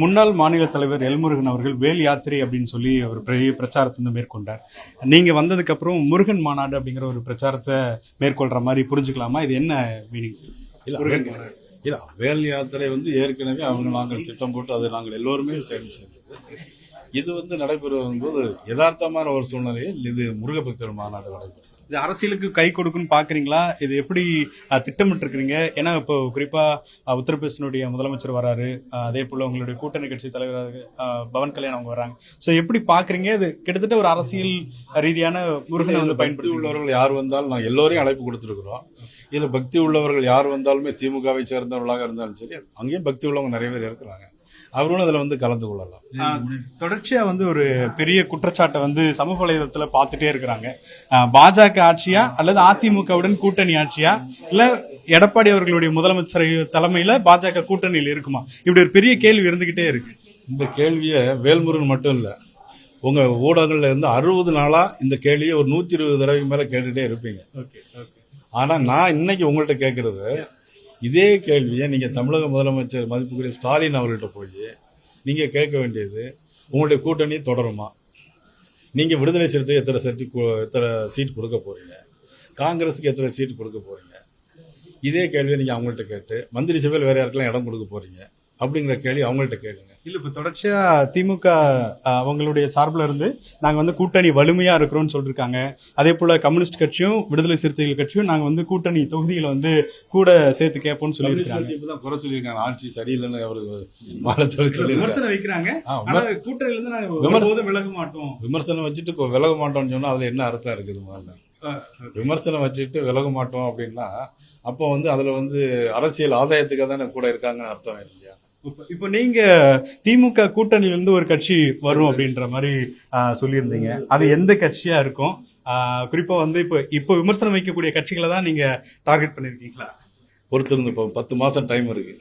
முன்னாள் மாநில தலைவர் எல்முருகன் அவர்கள் வேல் யாத்திரை அப்படின்னு சொல்லி ஒரு பெரிய பிரச்சாரத்தை வந்து மேற்கொண்டார். நீங்க வந்ததுக்கு அப்புறம் முருகன் மாநாடு அப்படிங்கிற ஒரு பிரச்சாரத்தை மேற்கொள்ற மாதிரி புரிஞ்சுக்கலாமா? இது என்ன மீனிங் இல்ல இல்ல வேல் யாத்திரை வந்து ஏற்கனவே அவங்க நாங்கள் திட்டம் போட்டு அதை நாங்கள் எல்லோருமே சேர்ந்து செஞ்சது இது வந்து நடைபெறும் போது யதார்த்தமான ஒரு சூழ்நிலையில் இது முருகபக்தர் மாநாடு நடைபெறும். இது அரசியலுக்கு கை கொடுக்குன்னு பாக்குறீங்களா? இது எப்படி திட்டமிட்டு இருக்கிறீங்க ஏன்னா இப்போ குறிப்பா உத்தரப்பிரதேசனுடைய முதலமைச்சர் வராரு. அதே போல உங்களுடைய கூட்டணி கட்சி தலைவர் பவன் கல்யாண் அவங்க வராங்க. சோ எப்படி பாக்குறீங்க? இது கிட்டத்தட்ட ஒரு அரசியல் ரீதியான முருகனை வந்து பயன்படுத்தி உள்ளவர்கள் யார் வந்தாலும் நாங்கள் எல்லோரையும் அழைப்பு கொடுத்துருக்குறோம். இதுல பக்தி உள்ளவர்கள் யார் வந்தாலுமே திமுகவை சேர்ந்தவர்களாக இருந்தாலும் சரி அங்கேயும் பக்தி உள்ளவங்க நிறைய பேர் இருக்கிறாங்க. அவர்களும் அதுல வந்து கலந்து கொள்ளலாம். ஆஹ் தொடர்ச்சியா வந்து ஒரு பெரிய குற்றச்சாட்டை வந்து சமூக வலைதளத்துல பார்த்துட்டே இருக்கிறாங்க. பாஜக ஆட்சியா அல்லது அதிமுகவுடன் கூட்டணி ஆட்சியா? இல்ல எடப்பாடி அவர்களுடைய முதலமைச்சர் தலைமையில பாஜக கூட்டணியில் இருக்குமா? இப்படி ஒரு பெரிய கேள்வி இருந்துகிட்டே இருக்கு. இந்த கேள்வியை வேல்முருகன் மட்டும் இல்ல உங்க ஊடகங்கள்ல இருந்து அறுபது நாளா இந்த கேள்வியை ஒரு நூத்தி இருபது தடவைக்கு மேல கேட்டுட்டே இருப்பீங்க. ஆனா நான் இன்னைக்கு உங்கள்ட்ட கேட்கறது இதே கேள்வியை நீங்கள் தமிழக முதலமைச்சர் மதிப்புக்குரிய ஸ்டாலின் அவர்கள்ட்ட போய் நீங்கள் கேட்க வேண்டியது உங்களுடைய கூட்டணி தொடருமா? நீங்கள் விடுதலை சிறுத்தை எத்தனை சீட்டு எத்தனை சீட் கொடுக்க போகிறீங்க காங்கிரஸுக்கு எத்தனை சீட் கொடுக்க போகிறீங்க இதே கேள்வியை நீங்கள் அவங்கள்ட்ட கேட்டு மந்திரி சபையில் வேறு யாருக்கெல்லாம் இடம் கொடுக்க போகிறீங்க அப்படிங்கிற கேள்வி அவங்கள்ட்ட கேளுங்க. இல்ல இப்ப தொடர்ச்சியா திமுக அவங்களுடைய சார்புல இருந்து நாங்க வந்து கூட்டணி வலிமையா இருக்கிறோம்னு சொல்லிருக்காங்க. அதே போல கம்யூனிஸ்ட் கட்சியும் விடுதலை சிறுத்தைகள் கட்சியும் நாங்க வந்து கூட்டணி தொகுதிகளை வந்து கூட சேர்த்து கேட்போம்னு சொல்லியிருக்காங்க. இப்பதான் குறை சொல்லியிருக்காங்க. ஆட்சி சரியில்லைன்னு மாலத்தொழில் சொல்லியிருக்காங்க விமர்சனம் வைக்கிறாங்க. ஆ, ஆனா கூட்டணியில இருந்து நாங்க விமர்சனம் ஒருபோதும் விலக மாட்டோம். விமர்சனம் வச்சுட்டு விலக மாட்டோம்னு சொன்னா அதுல என்ன அர்த்தம் இருக்குது முதல்ல? விமர்சனம் வச்சுட்டு விலக மாட்டோம் அப்படின்னா அப்போ வந்து அதுல வந்து அரசியல் ஆதாயத்துக்காக தானே கூட இருக்காங்கன்னு அர்த்தம் இல்லையா? இப்போ நீங்க திமுக கூட்டணியில இருந்து ஒரு கட்சி வரும் அப்படின்ற மாதிரி சொல்லியிருந்தீங்க. அது எந்த கட்சியா இருக்கும்? குறிப்பா வந்து இப்போ இப்போ விமர்சனம் வைக்கக்கூடிய கட்சிகளை தான் நீங்க டார்கெட் பண்ணிருக்கீங்களா? பொறுத்திருந்து இப்போ பத்து மாசம் டைம் இருக்கு.